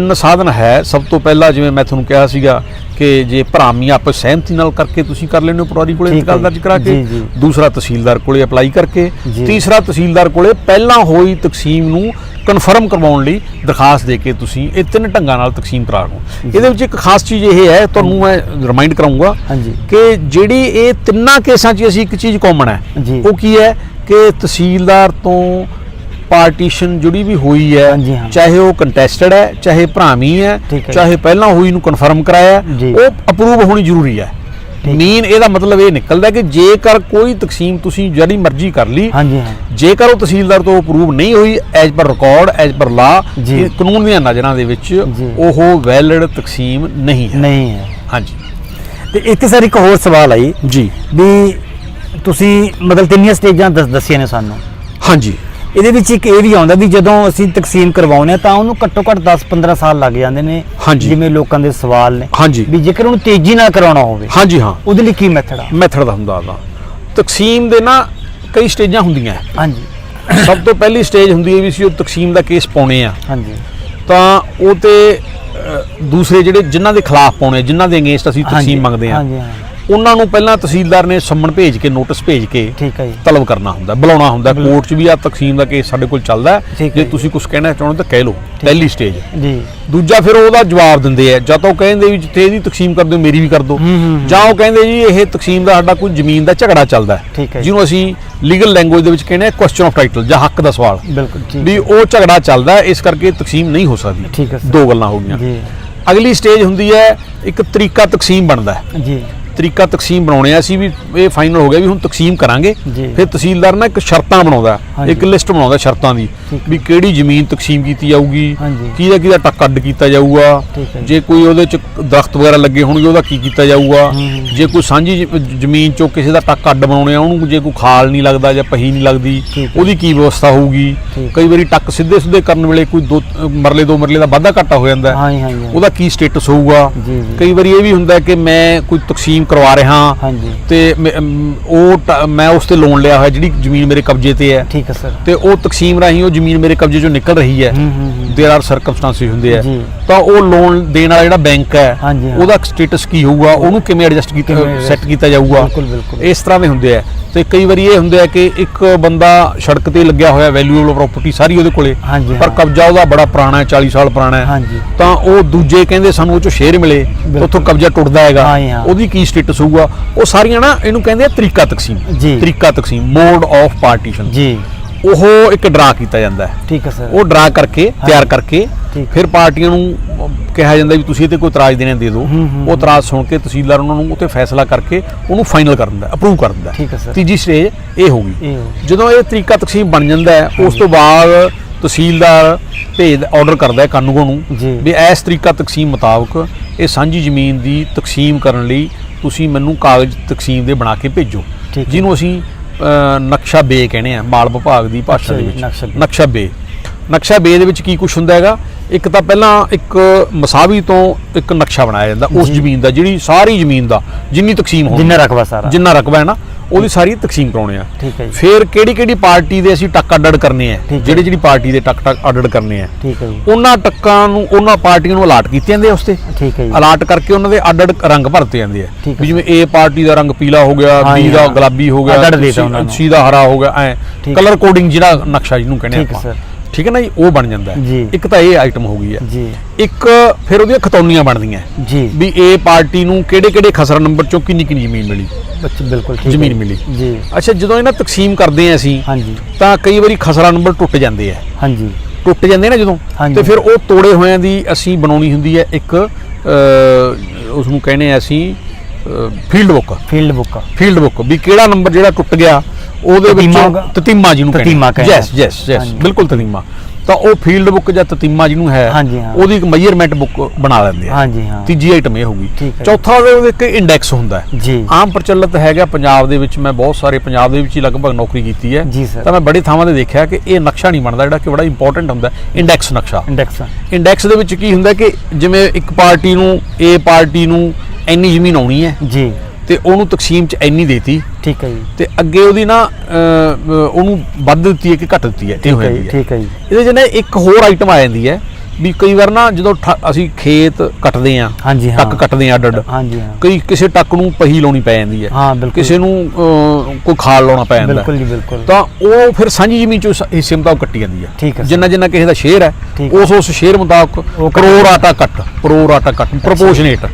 ਤਿੰਨ ਸਾਧਨ ਹੈ ਸਭ ਤੋਂ ਪਹਿਲਾਂ ਜਿਵੇਂ ਮੈਂ ਤੁਹਾਨੂੰ ਕਿਹਾ ਸੀਗਾ ਕਿ ਜੇ ਭਰਾਮੀ ਆਪਸ ਸਹਿਮਤੀ ਨਾਲ ਕਰਕੇ ਤੁਸੀਂ ਕਰ ਲੈਂਦੇ ਹੋ ਪਟਵਾਰੀ ਕੋਲੇ ਇੰਤਕਾਲ। ਦਰਜ ਕਰਾ ਕੇ। ਦੂਸਰਾ ਤਹਿਸੀਲਦਾਰ ਕੋਲੇ ਅਪਲਾਈ ਕਰਕੇ। ਤੀਸਰਾ ਤਹਿਸੀਲਦਾਰ ਕੋਲੇ ਪਹਿਲਾਂ ਹੋਈ ਤਕਸੀਮ ਨੂੰ ਕਨਫਰਮ ਕਰਵਾਉਣ ਲਈ ਦਰਖਾਸਤ ਦੇ ਕੇ ਤੁਸੀਂ ਇਹ ਤਿੰਨ ਢੰਗਾਂ ਨਾਲ ਤਕਸੀਮ ਕਰਾ ਲਓ ਇਹਦੇ ਵਿੱਚ ਇੱਕ ਖਾਸ ਚੀਜ਼ ਇਹ ਹੈ ਤੁਹਾਨੂੰ ਮੈਂ ਰਿਮਾਈਂਡ ਕਰਾਉਂਗਾ ਕਿ ਜਿਹੜੀ ਇਹ ਤਿੰਨਾਂ ਕੇਸਾਂ 'ਚ ਅਸੀਂ ਇੱਕ ਚੀਜ਼ ਕਾਮਨ ਹੈ। ਉਹ ਕੀ ਹੈ ਕਿ ਤਹਿਸੀਲਦਾਰ ਤੋਂ ਪਾਰਟੀਸ਼ਨ ਜਿਹੜੀ ਵੀ ਹੋਈ ਹੈ ਹਾਂਜੀ, ਹਾਂ। ਚਾਹੇ ਉਹ ਕੰਟੈਸਟਡ ਹੈ ਚਾਹੇ ਭਰਾਵੀ ਹੈ ਠੀਕ ਹੈ। ਚਾਹੇ ਪਹਿਲਾਂ ਹੋਈ ਨੂੰ ਕਨਫਰਮ ਕਰਾਇਆ ਹੈ, ਜੀ। ਉਹ ਅਪਰੂਵ ਹੋਣੀ ਜ਼ਰੂਰੀ ਹੈ ਠੀਕ। ਮੇਨ ਇਹਦਾ ਮਤਲਬ ਇਹ ਨਿਕਲਦਾ ਕਿ ਜੇਕਰ ਕੋਈ ਤਕਸੀਮ ਤੁਸੀਂ ਜਿਹੜੀ ਮਰਜ਼ੀ ਕਰ ਲਈ ਹਾਂਜੀ ਹਾਂ ਜੇਕਰ ਉਹ ਤਹਿਸੀਲਦਾਰ ਤੋਂ ਅਪਰੂਵ ਨਹੀਂ ਹੋਈ as per record as per ਲਾ ਜੀ। ਕਾਨੂੰਨ ਦੀਆਂ ਨਜ਼ਰਾਂ ਦੇ ਵਿੱਚ ਜੀ। ਉਹ ਵੈਲਿਡ ਤਕਸੀਮ ਨਹੀਂ ਹੈ ਨਹੀਂ ਹੈ ਹਾਂਜੀ ਤੇ ਇੱਕ ਸਰ ਇੱਕ ਹੋਰ ਸਵਾਲ ਆਈ ਜੀ ਵੀ ਤੁਸੀਂ ਮਤਲਬ ਤਿੰਨੀਆਂ ਸਟੇਜਾਂ ਦੱਸ ਦੱਸੀਆਂ ਨੇ ਸਾਨੂੰ ਹਾਂਜੀ ਇਹਦੇ ਵਿੱਚ ਇੱਕ ਇਹ ਵੀ ਆਉਂਦਾ ਵੀ ਜਦੋਂ ਅਸੀਂ ਤਕਸੀਮ ਕਰਵਾਉਂਦੇ ਹਾਂ ਤਾਂ ਉਹਨੂੰ ਘੱਟੋ ਘੱਟ 10-15 ਸਾਲ ਲੱਗ ਜਾਂਦੇ ਨੇ ਹਾਂਜੀ। ਜਿਵੇਂ ਲੋਕਾਂ ਦੇ ਸਵਾਲ ਨੇ। ਹਾਂਜੀ। ਵੀ ਜੇਕਰ ਉਹਨੂੰ ਤੇਜ਼ੀ ਨਾਲ ਕਰਾਉਣਾ ਹੋਵੇ ਹਾਂਜੀ ਹਾਂ। ਉਹਦੇ ਲਈ ਕੀ ਮੈਥਡ ਆ? ਮੈਥਡ ਦਾ ਹੁੰਦਾ ਉਹਦਾ ਤਕਸੀਮ ਦੇ ਨਾ ਕਈ ਸਟੇਜਾਂ ਹੁੰਦੀਆਂ। ਹੈ। ਹਾਂਜੀ। ਸਭ ਤੋਂ ਪਹਿਲੀ ਸਟੇਜ ਹੁੰਦੀ ਹੈ ਵੀ ਸੀ ਉਹ ਤਕਸੀਮ ਦਾ ਕੇਸ ਪਾਉਣੇ ਆ। ਹਾਂਜੀ। ਤਾਂ ਉਹ ਤੇ ਅ, ਦੂਸਰੇ ਜਿਹੜੇ ਜਿਨ੍ਹਾਂ ਦੇ ਖਿਲਾਫ ਪਾਉਣੇ ਜਿਨ੍ਹਾਂ ਦੇ ਅਗੇਂਸਟ ਅਸੀਂ ਹਾਂਜੀ, ਤਕਸੀਮ ਮੰਗਦੇ ਆ। ਹਾਂਜੀ ਹਾਂ। ਉਹਨਾਂ ਨੂੰ ਪਹਿਲਾਂ ਤਹਿਸੀਲਦਾਰ ਨੇ ਸੰਮਣ ਭੇਜ ਕੇ ਨੋਟਿਸ ਭੇਜ ਕੇ ਠੀਕ ਹੈ ਜੀ। ਤਲਬ ਕਰਨਾ ਹੁੰਦਾ ਬੁਲਾਉਣਾ ਹੁੰਦਾ। ਕੋਰਟ 'ਚ ਵੀ ਆ ਤਕਸੀਮ ਦਾ ਕੇਸ ਸਾਡੇ ਕੋਲ ਚੱਲਦਾ ਜੇ। ਤੁਸੀਂ ਕੁਝ ਕਹਿਣਾ ਚਾਹੁੰਦੇ ਤਾਂ ਕਹਿ ਲਓ ਪਹਿਲੀ ਸਟੇਜ ਜੀ। ਦੂਜਾ ਫਿਰ ਉਹਦਾ ਜਵਾਬ ਦਿੰਦੇ ਆ ਜਾਂ ਤਾਂ ਉਹ ਕਹਿੰਦੇ ਵੀ ਜਿੱਥੇ ਇਹਦੀ ਤਕਸੀਮ ਕਰ ਦਿਓ ਮੇਰੀ ਵੀ ਕਰ ਦਿਓ। ਜਾਂ ਉਹ ਕਹਿੰਦੇ ਜੀ ਇਹ ਤਕਸੀਮ ਦਾ ਸਾਡਾ ਕੋਈ ਜ਼ਮੀਨ ਦਾ ਝਗੜਾ ਚੱਲਦਾ। ਜਿਹਨੂੰ ਅਸੀਂ ਲੀਗਲ ਲੈਂਗੁਏਜ ਦੇ ਵਿੱਚ ਕਹਿੰਦੇ ਆ ਕੁਐਸਚਨ ਆਫ ਟਾਈਟਲ ਜਾਂ ਹੱਕ ਦਾ ਸਵਾਲ। ਬਿਲਕੁਲ ਠੀਕ ਵੀ ਉਹ ਝਗੜਾ ਚੱਲਦਾ ਇਸ ਕਰਕੇ ਤਕਸੀਮ ਨਹੀਂ ਹੋ ਸਕਦੀ। ਦੋ ਗੱਲਾਂ ਹੋ ਗਈਆਂ। ਅਗਲੀ ਸਟੇਜ ਹੁੰਦੀ ਹੈ ਇੱਕ ਤਰੀਕਾ ਤਕਸੀਮ ਬਣਦਾ ਹੈ। ਜੀ। ਤਰੀਕਾ ਤਕਸੀਮ ਬਣਾਉਣੇ ਆ ਅਸੀਂ ਵੀ ਇਹ ਫਾਈਨਲ ਹੋ ਗਿਆ ਵੀ ਹੁਣ ਤਕਸੀਮ ਕਰਾਂਗੇ। ਫਿਰ ਤਹਿਸੀਲਦਾਰ ਨਾ ਇੱਕ ਸ਼ਰਤਾਂ ਬਣਾਉਂਦਾ। ਇੱਕ ਲਿਸਟ ਬਣਾਉਂਦਾ ਸ਼ਰਤਾਂ ਦੀ। ਵੀ ਕਿਹੜੀ ਜ਼ਮੀਨ ਤਕਸੀਮ ਕੀਤੀ ਜਾਊਗੀ। ਕਿਹਦਾ ਕਿਹਦਾ ਟੱਕ ਅੱਡ ਕੀਤਾ ਜਾਊਗਾ ਜੀ। ਕੋਈ ਉਹਦੇ ਚ ਦਰਖਤ ਵਗੈਰਾ ਲੱਗੇ ਹੋਣਗੇ ਉਹਦਾ ਕੀ ਕੀਤਾ ਜਾਊਗਾ। ਜੇ ਕੋਈ ਸਾਂਝੀ ਜ਼ਮੀਨ ਚੋਂ ਕਿਸੇ ਦਾ ਟੱਕ ਅੱਡ ਬਣਾਉਣੇ ਆ ਉਹਨੂੰ ਜੇ ਕੋਈ ਖਾਲ ਨਹੀਂ ਲੱਗਦਾ ਜਾਂ ਪਹੀ ਨਹੀਂ ਲੱਗਦੀ। ਉਹਦੀ ਕੀ ਵਿਵਸਥਾ ਹੋਊਗੀ। ਕਈ ਵਾਰੀ ਟੱਕ ਸਿੱਧੇ ਸਿੱਧੇ ਕਰਨ ਵੇਲੇ ਕੋਈ ਦੋ ਮਰਲੇ ਦੋ ਮਰਲੇ ਦਾ ਵਾਧਾ ਘਾਟਾ ਹੋ ਜਾਂਦਾ ਉਹਦਾ ਕੀ ਸਟੇਟਸ ਹੋਊਗਾ। ਕਈ ਵਾਰੀ ਇਹ ਵੀ ਹੁੰਦਾ ਕਿ ਮੈਂ ਕੋਈ ਤਕਸੀਮ ਕਰਵਾ ਰਿਹਾ ਹਾਂਜੀ। ਤੇ ਉਹ ਟ- ਮੈਂ ਉਸ ਤੇ ਲੋਨ ਲਿਆ ਹੋਇਆ ਜਿਹੜੀ ਜ਼ਮੀਨ ਮੇਰੇ ਕਬਜ਼ੇ ਤੇ ਹੈ। ਠੀਕ ਹੈ ਸਰ। ਤੇ ਉਹ ਤਕਸੀਮ ਰਾਹੀਂ ਉਹ ਜ਼ਮੀਨ ਮੇਰੇ ਕਬਜ਼ੇ ਚੋਂ ਨਿਕਲ ਰਹੀ ਹੈ। ਹੂੰ ਹੂੰ ਹੂੰ। ਦੇਰ ਆਰ ਸਰਕਮਸਟੈਂਸਸ ਹੁੰਦੇ ਆ। ਜੀ। ਤਾਂ ਉਹ ਲੋਨ ਦੇਣ ਵਾਲਾ ਜਿਹੜਾ ਬੈਂਕ ਹੈ ਹਾਂਜੀ, ਹਾਂ। ਉਹਦਾ ਸਟੇਟਸ ਕੀ ਹੋਊਗਾ? ਉਹਨੂੰ ਕਿਵੇਂ ਐਡਜਸਟ ਕੀਤਾ ਕਿਵੇਂ adjust ਸੈੱਟ ਕੀਤਾ ਜਾਊਗਾ? ਬਿਲਕੁਲ, ਬਿਲਕੁਲ। ਇਸ ਤਰ੍ਹਾਂ ਦੇ ਹੁੰਦੇ ਆ। ਤੇ ਕਈ ਵਾਰੀ ਇਹ ਹੁੰਦੇ ਆ ਕਿ ਇੱਕ ਬੰਦਾ ਸੜਕ ਤੇ ਲੱਗਿਆ ਹੋਇਆ ਵੈਲਿਊਏਬਲ ਪ੍ਰਾਪਰਟੀ ਸਾਰੀ ਉਹਦੇ ਕੋਲੇ ਹਾਂਜੀ, ਪਰ ਹਾਂ। ਕਬਜ਼ਾ ਉਹਦਾ ਬੜਾ ਪੁਰਾਣਾ ਹੈ 40 ਸਾਲ ਪੁਰਾਣਾ ਹੈ। ਹਾਂਜੀ। ਤਾਂ ਉਹ ਦੂਜੇ ਕਹਿੰਦੇ ਸਾਨੂੰ ਉਹ ਚੋਂ ਸ਼ੇਅਰ ਮਿਲੇ ਤਾਂ ਉੱਥੋਂ ਕਬਜ਼ਾ ਟੁੱਟਦਾ ਹੈਗਾ। ਹਾਂ ਹਾਂ। ਉਹਦੀ ਕੀ ਸਟੇਟਸ ਹੋਊਗਾ? ਉਹ ਸਾਰੀਆਂ ਨਾ ਇਹਨੂੰ ਕਹਿੰਦੇ ਆ ਤਰੀਕਾ ਤਕਸੀਮ। ਜੀ। ਤਰੀਕਾ ਤਕਸੀਮ ਮੋਡ ਆਫ ਪਾਰਟੀਸ਼ਨ ਜੀ। ਉਹ ਇੱਕ ਡਰਾ ਕੀਤਾ ਜਾਂਦਾ ਹੈ। ਠੀਕ ਹੈ ਸਰ। ਉਹ ਡਰਾ ਕਰਕੇ ਤਿਆਰ ਕਰਕੇ। ਫਿਰ ਪਾਰਟੀਆਂ ਨੂੰ ਕਿਹਾ ਜਾਂਦਾ ਵੀ ਤੁਸੀਂ ਇਹ ਤੇ ਕੋਈ ਇਤਰਾਜ਼ ਦੇਣੇ ਦੇ ਦਿਓ। ਉਹ ਇਤਰਾਜ਼ ਸੁਣ ਕੇ ਤਹਿਸੀਲਦਾਰ ਉਹਨਾਂ ਨੂੰ ਉਤੇ ਫੈਸਲਾ ਕਰਕੇ ਉਹਨੂੰ ਫਾਈਨਲ ਕਰ ਦਿੰਦਾ ਅਪਰੂਵ ਕਰ ਦਿੰਦਾ। ਤੀਜੀ ਸਟੇਜ ਇਹ ਹੋ ਜਦੋਂ ਇਹ ਤਰੀਕਾ ਤਕਸੀਮ ਬਣ ਜਾਂਦਾ ਹੈ ਉਸ ਤੋਂ ਬਾਅਦ ਤਹਿਸੀਲਦਾਰ ਭੇਜ ਆਰਡਰ ਕਰਦਾ ਹੈ ਕਾਨੂੰਗੋ ਨੂੰ। ਵੀ ਇਸ ਤਰੀਕਾ ਤਕਸੀਮ ਮੁਤਾਬਕ ਇਹ ਸਾਂਝੀ ਜ਼ਮੀਨ ਦੀ ਤਕਸੀਮ ਕਰਨ ਲਈ ਤੁਸੀਂ ਮੈਨੂੰ ਕਾਗਜ਼ ਤਕਸੀਮ ਦੇ ਬਣਾ ਕੇ ਭੇਜੋ। ਜਿਹਨੂੰ ਅਸੀਂ ਨਕਸ਼ਾ ਬੇ ਕਹਿੰਦੇ ਆ ਮਾਲ ਵਿਭਾਗ ਦੀ ਭਾਸ਼ਾ ਦੇ ਵਿੱਚ। ਨਕਸ਼ਾ ਬੇ। ਨਕਸ਼ਾ ਬੇ। ਦੇ ਵਿੱਚ ਕੀ ਕੁਝ ਹੁੰਦਾ ਹੈਗਾ? ਇੱਕ ਤਾਂ ਪਹਿਲਾਂ ਇੱਕ ਮਸਾਵੀ ਤੋਂ ਇੱਕ ਨਕਸ਼ਾ ਬਣਾਇਆ ਜਾਂਦਾ ਉਸ। ਜ਼ਮੀਨ ਦਾ ਜਿਹੜੀ ਸਾਰੀ ਜ਼ਮੀਨ ਦਾ ਜਿੰਨੀ ਤਕਸੀਮ ਹੋਣੀ ਜਿੰਨਾ ਰਕਬਾ ਸਾਰਾ। ਜਿੰਨਾ ਰਕਬਾ ਹੈ ਨਾ ਉਹਦੀ ਸਾਰੀ ਤਕਸੀਮ ਕਰਾਉਣੇ ਆ। ਠੀਕ ਹੈ ਜੀ। ਫਿਰ ਕਿਹੜੀ ਕਿਹੜੀ ਪਾਰਟੀ ਦੇ ਅਸੀਂ ਟੱਕ ਅੱਡ ਕਰਨੇ ਆ। ਜਿਹੜੀ ਜਿਹੜੀ ਪਾਰਟੀ ਦੇ ਟੱਕ ਟੱਕ ਅੱਡ ਕਰਨੇ ਆ। ਠੀਕ ਹੈ ਜੀ। ਉਹਨਾਂ ਟੱਕਾਂ ਨੂੰ ਉਹਨਾਂ ਪਾਰਟੀਆਂ ਨੂੰ ਅਲਾਟ ਕੀਤੇ ਜਾਂਦੇ ਉਸ ਤੇ। ਠੀਕ ਹੈ ਜੀ। ਅਲਾਟ ਕਰਕੇ ਉਹਨਾਂ ਦੇ ਅੱਡ ਅੱਡ ਰੰਗ ਭਰਤੇ ਜਾਂਦੇ ਆ। ਜਿਵੇਂ A ਪਾਰਟੀ ਦਾ ਰੰਗ ਪੀਲਾ ਹੋ ਗਿਆ ਜੀ, ਦਾ। ਗੁਲਾਬੀ ਹੋ ਗਿਆ ਅੱਡ-ਅੱਡ ਦੇ ਹਰਾ ਹੋ ਗਿਆ ਐ। ਕਲਰ ਕੋਡਿੰਗ ਜਿਹੜਾ ਨਕਸ਼ਾ ਜਿਹਨੂੰ ਕਹਿੰਦੇ ਠੀਕ ਹੈ ਆਪਾਂ। ਸਰ। ਠੀਕ ਹੈ ਨਾ ਜੀ? ਉਹ ਬਣ ਜਾਂਦਾ ਹੈ। ਇੱਕ ਤਾਂ ਇਹ ਆਈਟਮ ਹੋ ਗਈ ਹੈ। ਜੀ। ਇੱਕ ਫਿਰ ਉਹਦੀਆਂ ਖਤੌਨੀਆਂ ਬਣਦੀਆਂ ਜੀ। ਵੀ A ਪਾਰਟੀ ਨੂੰ ਕਿਹੜੇ ਕਿਹੜੇ ਖਸਰਾ ਨੰਬਰ ਚੋਂ ਕਿੰਨੀ ਕਿੰਨੀ ਜ਼ਮੀਨ ਮਿਲੀ? ਬੱਚੇ ਬਿਲਕੁਲ ਠੀਕ ਜ਼ਮੀਨ। ਮਿਲੀ। ਜੀ। ਅੱਛਾ ਜਦੋਂ ਇਹਨਾਂ ਤਕਸੀਮ ਕਰਦੇ ਆ ਅਸੀਂ ਹਾਂਜੀ। ਤਾਂ ਕਈ ਵਾਰੀ ਖਸਰਾ ਨੰਬਰ ਟੁੱਟ ਜਾਂਦੇ ਆ ਹਾਂਜੀ। ਟੁੱਟ ਜਾਂਦੇ ਨਾ ਜਦੋਂ। ਤੇ ਫਿਰ ਉਹ ਤੋੜੇ ਹੋਇਆਂ ਦੀ ਅਸੀਂ ਬਣਾਉਣੀ ਹੁੰਦੀ ਹੈ ਇੱਕ ਉਸ ਨੂੰ ਕਹਿੰਦੇ ਆ ਅਸੀਂ field book field book field book ਵੀ ਕਿਹੜਾ ਨੰਬਰ ਜਿਹੜਾ ਟੁੱਟ ਗਿਆ ਉਹਦੇ ਵਿੱਚ ਤਤੀਮਾ ਹੋਗਾ? ਤਤੀਮਾ ਜਿਹਨੂੰ ਤਤੀਮਾ ਕਹਿੰਦੇ ਯੈਸ ਯੈਸ ਯੈਸ ਹਾਂਜੀ। ਬਿਲਕੁਲ ਤਤੀਮਾ। ਤਾਂ ਉਹ ਫੀਲਡ ਬੁੱਕ ਜਾਂ ਤਤੀਮਾ ਜਿਹਨੂੰ ਹੈ ਹਾਂਜੀ, ਹਾਂ। ਉਹਦੀ ਇੱਕ ਮੈਜ਼ਰਮੈਂਟ ਬੁੱਕ ਬਣਾ ਲੈਂਦੇ ਆ। ਹਾਂਜੀ ਹਾਂ। ਤੀਜੀ ਆਈਟਮ ਇਹ ਹੋਊਗੀ। ਠੀਕ ਹੈ। ਚੌਥਾ ਉਹਦੇ ਇੱਕ ਇੰਡੈਕਸ ਹੁੰਦਾ ਹੈ। ਜੀ। ਆਮ ਪ੍ਰਚਲਿਤ ਹੈਗਾ ਪੰਜਾਬ ਦੇ ਵਿੱਚ। ਮੈਂ ਬਹੁਤ ਸਾਰੇ ਪੰਜਾਬ ਦੇ ਵਿੱਚ ਹੀ ਲਗਭਗ ਨੌਕਰੀ ਕੀਤੀ ਹੈ। ਜੀ। ਤਾਂ ਮੈਂ ਬੜੀ ਥਾਵਾਂ ਤੇ ਦੇਖਿਆ ਕਿ ਇਹ ਨਕਸ਼ਾ ਨਹੀਂ ਬਣਦਾ ਜਿਹੜਾ ਕਿ ਬੜਾ ਇੰਪੋਰਟੈਂਟ ਹੁੰਦਾ ਇੰਡੈਕਸ ਨਕਸ਼ਾ। ਇੰਡੈਕਸ ਇੰਡੈਕਸ ਦੇ ਵਿੱਚ ਕੀ ਹੁੰਦਾ ਕਿ ਜਿਵੇਂ ਇੱਕ ਪਾਰਟੀ ਨੂੰ A ਪਾਰਟੀ ਨੂੰ ਇੰਨੀ ਜ਼ਮੀਨ ਆਉਣੀ ਹੈ। ਜੀ। ਤੇ ਉਹਨੂੰ ਤਕਸੀਮ ਚ ਇੰਨੀ ਦੇਤੀ। ਠੀਕ ਹੈ ਜੀ। ਤੇ ਅੱਗੇ ਉਹਦੀ ਨਾ ਅਹ, ਅਹ, ਉਹਨੂੰ ਵੱਧ ਦਿੱਤੀ ਹੈ ਕਿ ਘੱਟ ਦਿੱਤੀ ਹੈ ਇਹ ਠੀਕ ਹੈ ਜੀ ਠੀਕ ਹੈ ਜੀ। ਇਹਦੇ ਚ ਨਾ ਇੱਕ ਹੋਰ ਆਈਟਮ ਆ ਜਾਂਦੀ ਹੈ ਵੀ ਕਈ ਵਾਰ ਨਾ ਜਦੋਂ ਅਸੀਂ ਖੇਤ ਕੱਟਦੇ ਆ ਹਾਂਜੀ ਹਾਂ। ਟੱਕ ਕੱਟਦੇ ਆ ਅੱਡ ਅੱਡ ਹਾਂਜੀ ਹਾਂ। ਕਈ ਕਿਸੇ ਟੱਕ ਨੂੰ ਪਹੀ ਲਾਉਣੀ ਪੈ ਜਾਂਦੀ ਹੈ। ਹਾਂ ਬਿਲਕੁਲ। ਕਿਸੇ ਨੂੰ ਕੋਈ ਖਾਲ ਲਾਉਣਾ ਪੈ ਜਾਂਦਾ। ਬਿਲਕੁਲ। ਜੀ ਬਿਲਕੁਲ। ਤਾਂ ਉਹ ਫਿਰ ਸਾਂਝੀ ਜ਼ਮੀਨ ਚੋਂ ਹਿੱਸੇ ਮੁਤਾਬਕ ਕੱਟੀ ਜਾਂਦੀ ਹੈ। ਜਿੰਨਾ ਜਿੰਨਾ ਕਿਸੇ ਦਾ ਸ਼ੇਅਰ ਹੈ। ਉਸ ਉਸ ਸ਼ੇਅਰ ਮੁਤਾਬਕ ਕਰੋੜ ਆਟਾ ਕੱਟ ਕਰੋੜ ਆਟਾ ਕੱਟ ਪ੍ਰਪੋਰਸ਼ਨੇਟ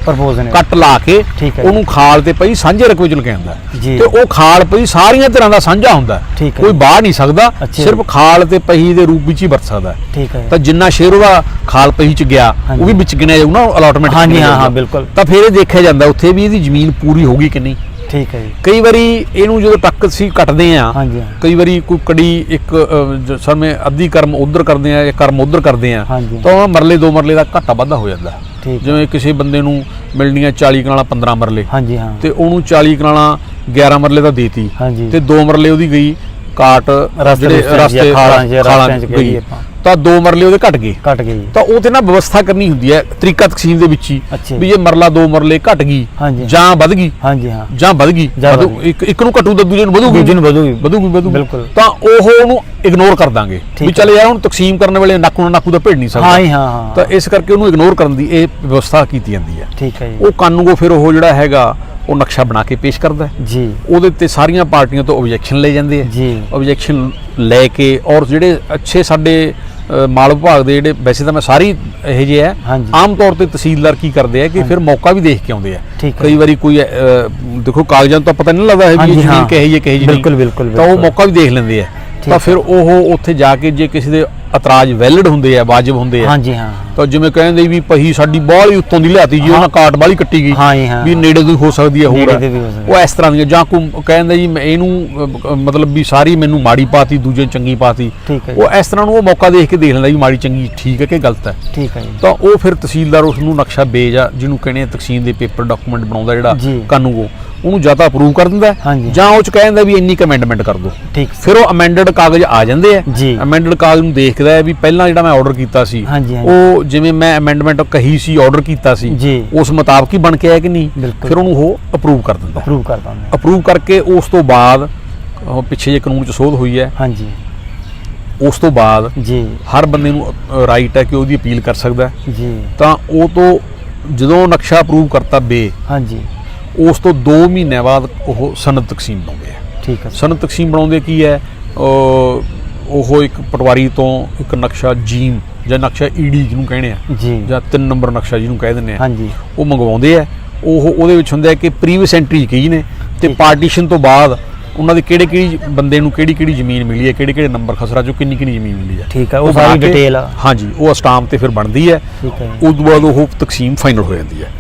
ਕੱਟ ਲਾ ਕੇ। ਉਹਨੂੰ ਖਾਲ ਤੇ ਪਈ ਸਾਂਝੇ ਰਕਬੇ ਚ ਲਗਾਉਂਦਾ। ਤੇ ਉਹ ਖਾਲ ਪਈ ਸਾਰੀਆਂ ਤਰ੍ਹਾਂ ਦਾ ਸਾਂਝਾ ਹੁੰਦਾ। ਕੋਈ ਬਾਹਰ ਨਹੀਂ ਸਕਦਾ ਸਿਰਫ। ਖਾਲ ਤੇ ਪਹੀ ਦੇ ਰੂਪ ਵਿੱਚ ਹੀ ਵਰਤ ਸਕਦਾ ਤਾਂ ਜਿੰਨਾ ਸ਼ੇਅਰ ਉਹਦਾ ਖਾਲ ਪਹੀ ਚ ਗਿਆ। ਉਹ ਵੀ ਵਿੱਚ ਗਿਣਿਆ ਜਾਊ ਨਾ ਅਲਾਟਮੈਂਟ ਹਾਂਜੀ, ਹਾਂ, ਹਾਂ, ਬਿਲਕੁਲ। ਤਾਂ ਫਿਰ ਇਹ ਦੇਖਿਆ ਜਾਂਦਾ ਉੱਥੇ ਵੀ ਇਹਦੀ ਜ਼ਮੀਨ ਪੂਰੀ ਹੋਗੀ ਕਿ ਨਹੀਂ? ਠੀਕ ਹੈ ਜੀ। ਕਈ ਵਾਰੀ ਇਹਨੂੰ ਜਦੋਂ ਟੱਕ ਸੀ ਕੱਟਦੇ ਆ ਕਈ ਵਾਰੀ ਕੋਈ ਕੜੀ ਇੱਕ ਸਮੇਂ ਅੱਧੀ ਕਰਮ ਉਧਰ ਕਰਦੇ ਆ ਜਾਂ ਕਰਮ ਉਧਰ ਕਰਦੇ ਆ। ਤਾਂ ਮਰਲੇ ਦੋ ਮਰਲੇ ਦਾ ਘਾਟਾ ਵਾਧਾ ਹੋ ਜਾਂਦਾ। ਜਿਵੇਂ ਕਿਸੇ ਬੰਦੇ ਨੂੰ ਮਿਲਣੀਆਂ 40 ਕਨਾਲਾਂ 15 ਮਰਲੇ ਹਾਂਜੀ ਹਾਂ। ਤੇ ਉਹਨੂੰ 40 ਕਨਾਲਾਂ 11 ਮਰਲੇ ਦਾ ਦੇਤੀ ਤੇ ਦੋ ਮਰਲੇ ਉਹਦੀ ਗਈ ਕਾਟ ਰਸਤੇ ਰੁਸਤੇ ਖਾਲਾਂ 'ਚ ਗਈ। ਤਾਂ ਦੋ ਮਰਲੇ ਉਹਦੇ ਘਟ ਗਏ। ਗਈ ਜੀ। ਤਾਂ ਉਹ ਤੇ ਨਾ ਵਿਵਸਥਾ ਕਰਨੀ ਹੁੰਦੀ ਹੈ ਤਰੀਕਾ ਤਕਸੀਮ ਦੇ ਵਿੱਚ ਹੀ ਅੱਛਾ। ਵੀ ਜੇ ਮਰਲਾ ਦੋ ਮਰਲੇ ਘਟ ਗਈ ਹਾਂਜੀ। ਜਾਂ ਵੱਧ ਗਈ। ਹਾਂਜੀ ਹਾਂ। ਜਾਂ ਵੱਧ ਗਈ। ਜਾਂ ਵੱਧ ਇੱਕ ਇੱਕ ਨੂੰ ਘਟੂ ਤਾਂ ਦੂਜੇ ਨੂੰ ਵਧੂਗੀ। ਦੂਜੇ ਨੂੰ ਵਧੂਗੀ। ਵਧੂਗੀ ਵਧੂਗੀ। ਬਿਲਕੁਲ। ਤਾਂ ਉਹ ਉਹਨੂੰ ਇਗਨੋਰ ਕਰ ਦਾਂਗੇ। ਠੀਕ ਵੀ ਚੱਲ ਯਾਰ ਹੁਣ ਤਕਸੀਮ ਕਰਨ ਵੇਲੇ ਨਾਕੂ ਨਾਲ ਨਾਕੂ ਦਾ ਭਿੜ ਨਹੀਂ ਸਕਦਾ। ਹਾਂ ਜੀ ਹਾਂ ਹਾਂ। ਤਾਂ ਇਸ ਕਰਕੇ ਉਹਨੂੰ ਇਗਨੋਰ ਕਰਨ ਦੀ ਇਹ ਵਿਵਸਥਾ ਕੀਤੀ ਜਾਂਦੀ ਹੈ। ਠੀਕ ਹੈ ਜੀ। ਉਹ ਕਾਨੂੰਗੋ ਫਿਰ ਉਹ ਜਿਹੜਾ ਹੈਗਾ ਉਹ ਨਕਸ਼ਾ ਬਣਾ ਕੇ ਪੇਸ਼ ਕਰਦਾ ਹੈ। ਜੀ। ਉਹਦੇ ਤੇ ਸਾਰੀਆਂ ਪਾਰਟੀਆਂ ਤੋਂ ਆਬਜੈਕਸ਼ਨ ਲੈ ਜਾਂਦੇ ਆ ਜੀ। ਆਬਜੈਕਸ਼ਨ ਲੈ ਕੇ ਔਰ ਜਿਹੜੇ ਅੱਛੇ ਸਾਡੇ ਮਾਲ ਵਿਭਾਗ ਦੇ ਜਿਹੜੇ ਵੈਸੇ ਤਾਂ ਮੈਂ ਸਾਰੀ ਇਹ ਜਿਹੇ ਹੈ। ਆਮ ਤੌਰ ਤੇ ਤਹਿਸੀਲਦਾਰ ਕੀ ਕਰਦੇ ਆ ਕਿ ਫਿਰ ਮੌਕਾ ਵੀ ਦੇਖ ਕੇ ਆਉਂਦੇ ਆ। ਕਈ ਵਾਰੀ ਕੋਈ ਦੇਖੋ ਕਾਗਜ਼ਾਂ ਤੋਂ ਪਤਾ ਨਹੀਂ ਲੱਗਦਾ ਹੈ ਵੀ ਜ਼ਮੀਨ ਹਾਂ। ਕਹੀ ਜੀ ਬਿਲਕੁਲ, ਬਿਲਕੁਲ, ਤਾਂ ਉਹ। ਮੌਕਾ ਵੀ ਦੇਖ ਲੈਂਦੇ ਆ ਤਾਂ ਫਿਰ ਉਹ ਉੱਥੇ ਜਾ ਕੇ ਜੇ ਕਿਸੇ ਦੇ ਇਤਰਾਜ਼ ਵੈਲਿਡ ਹੁੰਦੇ ਆ ਵਾਜਬ ਹੁੰਦੇ ਆ। ਹਾਂਜੀ ਹਾਂ। ਤਾਂ ਜਿਵੇਂ ਕਹਿੰਦੇ ਵੀ ਪਹੀ ਸਾਡੀ ਬਾਹਲੀ ਉੱਤੋਂ ਦੀ ਲਿਆਤੀ ਜੀ ਉਹਨਾਂ ਕਾਟ ਬਾਹਲੀ ਕੱਟੀ ਗਈ। ਹਾਂ ਜੀ, ਹਾਂ। ਵੀ ਨੇੜੇ ਤੋਂ ਹੀ ਸਕਦੀ ਹੈ ਹੋਰ ਉਹ ਇਸ ਤਰ੍ਹਾਂ ਦੀਆਂ ਜਾਂ ਕੋਈ ਕਹਿੰਦਾ ਜੀ ਇਹਨੂੰ ਮਤਲਬ ਵੀ ਸਾਰੀ ਮੈਨੂੰ ਮਾੜੀ ਪਾਤੀ ਦੂਜੇ ਚੰਗੀ ਪਾਤੀ। ਉਹ ਇਸ ਤਰ੍ਹਾਂ ਨੂੰ ਉਹ ਮੌਕਾ ਦੇਖ ਕੇ ਦੇਖ ਲੈਂਦਾ ਵੀ ਮਾੜੀ ਚੰਗੀ ਠੀਕ ਹੈ ਕਿ ਗਲਤ ਹੈ। ਠੀਕ ਹੈ ਜੀ। ਤਾਂ ਉਹ ਫਿਰ ਤਹਿਸੀਲਦਾਰ ਉਸ ਨੂੰ ਨਕਸ਼ਾ ਬੇਜ ਆ ਜਿਹਨੂੰ ਕਹਿੰਦੇ ਆ ਤਕਸੀਮ ਦੇ ਪੇਪਰ ਡਾਕੂਮੈਂਟ ਬਣਾਉਂਦਾ ਜਿਹੜਾ। ਕਾਨੂੰਗੋ ਉਹਨੂੰ ਜਾਂ ਤਾਂ ਅਪਰੂਵ ਕਰ ਦਿੰਦਾ। ਜਾਂ ਉਹ ਚ ਕਹਿੰਦਾ ਵੀ ਇੰਨੀ ਕਮੈਂਡਮੈਂਟ ਕਰ ਠੀਕ। ਫਿਰ ਉਹ ਅਮੈਂਡਡ ਕਾਗਜ਼ ਆ ਜਾਂਦੇ ਆ। ਅਮੈਂਡਡ ਕਾਗਜ਼ ਨੂੰ ਦੇਖਦਾ ਹੈ ਵੀ ਪਹਿਲਾਂ ਜਿਹੜਾ ਮੈਂ ਆਰਡਰ ਕੀਤਾ ਸੀ ਹਾਂਜੀ, ਹਾਂਜੀ। ਉਹ ਜਿਵੇਂ ਮੈਂ ਅਮੈਂਡਮੈਂਟ ਕਹੀ ਸੀ ਆਰਡਰ ਕੀਤਾ ਸੀ। ਉਸ ਮੁਤਾਬਕ ਹੀ ਬਣ ਕੇ ਆਇਆ ਕਿ ਨਹੀਂ? ਬਿਲਕੁਲ। ਫਿਰ ਉਹਨੂੰ ਉਹ ਅਪਰੂਵ ਕਰ ਦਿੰਦਾ। ਅਪਰੂਵ ਕਰਦਾ ਮੈਂ ਅਪਰੂਵ ਕਰਕੇ ਉਸ ਤੋਂ ਬਾਅਦ ਉਹ ਪਿੱਛੇ ਜੇ ਕਾਨੂੰਨ ਚ ਸੋਧ ਹੋਈ ਹੈ। ਹਾਂਜੀ। ਉਸ ਤੋਂ ਬਾਅਦ ਜੀ। ਹਰ ਬੰਦੇ ਨੂੰ ਰਾਈਟ ਹੈ ਕਿ ਉਹਦੀ ਅਪੀਲ ਕਰ ਸਕਦਾ ਹੈ। ਜੀ। ਤਾਂ ਉਹ ਤੋਂ ਜਦੋਂ ਨਕਸ਼ਾ ਅਪਰੂਵ ਕਰਤਾ ਬੇ ਹਾਂਜੀ। ਉਸ ਤੋਂ 2 ਮਹੀਨਿਆਂ ਬਾਅਦ ਉਹ ਸਨਦ ਤਕਸੀਮ ਬਣਾਉਂਦੇ ਆ। ਠੀਕ ਹੈ। ਸਨਦ ਤਕਸੀਮ ਬਣਾਉਂਦੇ ਕੀ ਹੈ? ਉਹ ਇੱਕ ਪਟਵਾਰੀ ਤੋਂ ਇੱਕ ਨਕਸ਼ਾ ਜੀਮ ਜਾਂ ਨਕਸ਼ਾ ਈਡੀ ਜਿਹਨੂੰ ਕਹਿੰਦੇ ਆ ਜੀ। ਜਾਂ ਤਿੰਨ ਨੰਬਰ ਨਕਸ਼ਾ ਜਿਹਨੂੰ ਕਹਿ ਦਿੰਦੇ ਆ ਹਾਂਜੀ। ਉਹ ਮੰਗਵਾਉਂਦੇ ਆ। ਉਹ ਉਹਦੇ ਵਿੱਚ ਹੁੰਦਾ ਹੈ ਕਿ ਪ੍ਰੀਵੀਅਸ ਐਂਟਰੀ ਕੀ ਨੇ ਤੇ। ਪਾਰਟੀਸ਼ਨ ਤੋਂ ਬਾਅਦ ਉਹਨਾਂ ਦੇ ਕਿਹੜੇ ਕਿਹੜੀ ਬੰਦੇ ਨੂੰ ਕਿਹੜੀ ਕਿਹੜੀ ਜ਼ਮੀਨ ਮਿਲੀ ਹੈ ਕਿਹੜੇ ਕਿਹੜੇ ਨੰਬਰ ਖਸਰਾ ਚੋਂ ਕਿੰਨੀ ਕਿੰਨੀ ਜ਼ਮੀਨ ਮਿਲੀ ਹੈ। ਠੀਕ ਹੈ, ਉਹ ਸਾਰੀ ਆ। ਹਾਂਜੀ ਉਹ ਸਟਾਮ ਤੇ ਫਿਰ ਬਣਦੀ ਹੈ। ਉਸ ਤੋਂ ਬਾਅਦ ਉਹ ਤਕਸੀਮ ਫਾਈਨਲ ਹੋ ਜਾਂਦੀ ਹੈ।